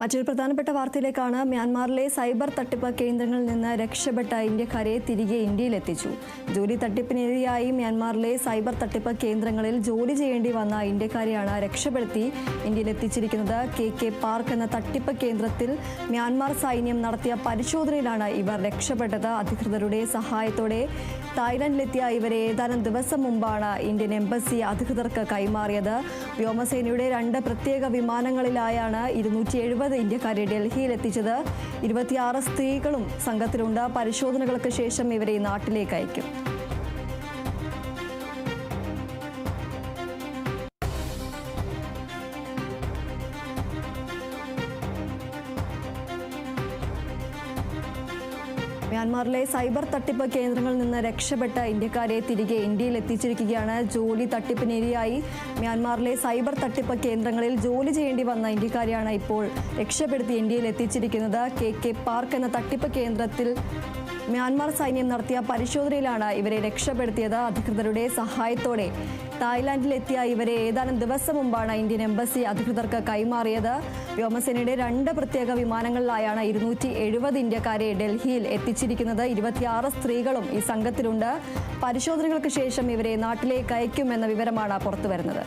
മറ്റൊരു പ്രധാനപ്പെട്ട വാർത്തയിലേക്കാണ് മ്യാൻമാറിലെ സൈബർ തട്ടിപ്പ് കേന്ദ്രങ്ങളിൽ നിന്ന് രക്ഷപ്പെട്ട ഇന്ത്യക്കാരെ തിരികെ ഇന്ത്യയിലെത്തിച്ചു. ജോലി തട്ടിപ്പിനിരയായി മ്യാൻമാറിലെ സൈബർ തട്ടിപ്പ് കേന്ദ്രങ്ങളിൽ ജോലി ചെയ്യേണ്ടി വന്ന ഇന്ത്യക്കാരെയാണ് രക്ഷപ്പെടുത്തി ഇന്ത്യയിലെത്തിച്ചിരിക്കുന്നത്. കെ കെ പാർക്ക് എന്ന തട്ടിപ്പ് കേന്ദ്രത്തിൽ മ്യാൻമാർ സൈന്യം നടത്തിയ പരിശോധനയിലാണ് ഇവർ രക്ഷപ്പെട്ടത്. അധികൃതരുടെ സഹായത്തോടെ തായ്ലൻഡിലെത്തിയ ഇവരെ ഏതാനും ദിവസം മുമ്പാണ് ഇന്ത്യൻ എംബസി അധികൃതർക്ക് കൈമാറിയത്. വ്യോമസേനയുടെ രണ്ട് പ്രത്യേക വിമാനങ്ങളിലായാണ് ഇരുന്നൂറ്റി എഴുപത് ഇന്ത്യക്കാരെ ഡൽഹിയിൽ എത്തിച്ചത് ഇരുപത്തിയാറ് സ്ത്രീകളും സംഘത്തിലുണ്ട്. പരിശോധനകൾക്ക് ശേഷം ഇവരെ നാട്ടിലേക്ക് അയക്കും. മ്യാൻമാറിലെ സൈബർ തട്ടിപ്പ് കേന്ദ്രങ്ങളിൽ നിന്ന് രക്ഷപ്പെട്ട ഇന്ത്യക്കാരെ തിരികെ ഇന്ത്യയിൽ എത്തിച്ചിരിക്കുകയാണ്. ജോലി തട്ടിപ്പിനിരയായി മ്യാൻമാറിലെ സൈബർ തട്ടിപ്പ് കേന്ദ്രങ്ങളിൽ ജോലി ചെയ്യേണ്ടി വന്ന ഇന്ത്യക്കാരെയാണ് ഇപ്പോൾ രക്ഷപ്പെടുത്തി ഇന്ത്യയിൽ എത്തിച്ചിരിക്കുന്നത്. കെ കെ പാർക്ക് എന്ന തട്ടിപ്പ് കേന്ദ്രത്തിൽ മ്യാൻമാർ സൈന്യം നടത്തിയ പരിശോധനയിലാണ് ഇവരെ രക്ഷപ്പെടുത്തിയത്. അധികൃതരുടെ സഹായത്തോടെ തായ്ലാന്റിലെത്തിയ ഇവരെ ഏതാനും ദിവസം മുമ്പാണ് ഇന്ത്യൻ എംബസി അധികൃതർക്ക് കൈമാറിയത്. വ്യോമസേനയുടെ രണ്ട് പ്രത്യേക വിമാനങ്ങളിലായാണ് ഇരുന്നൂറ്റി ഇന്ത്യക്കാരെ ഡൽഹിയിൽ എത്തിച്ചിരിക്കുന്നത് ഇരുപത്തിയാറ് സ്ത്രീകളും ഈ സംഘത്തിലുണ്ട്. പരിശോധനകൾക്ക് ശേഷം ഇവരെ നാട്ടിലേക്ക് അയക്കുമെന്ന വിവരമാണ് പുറത്തുവരുന്നത്.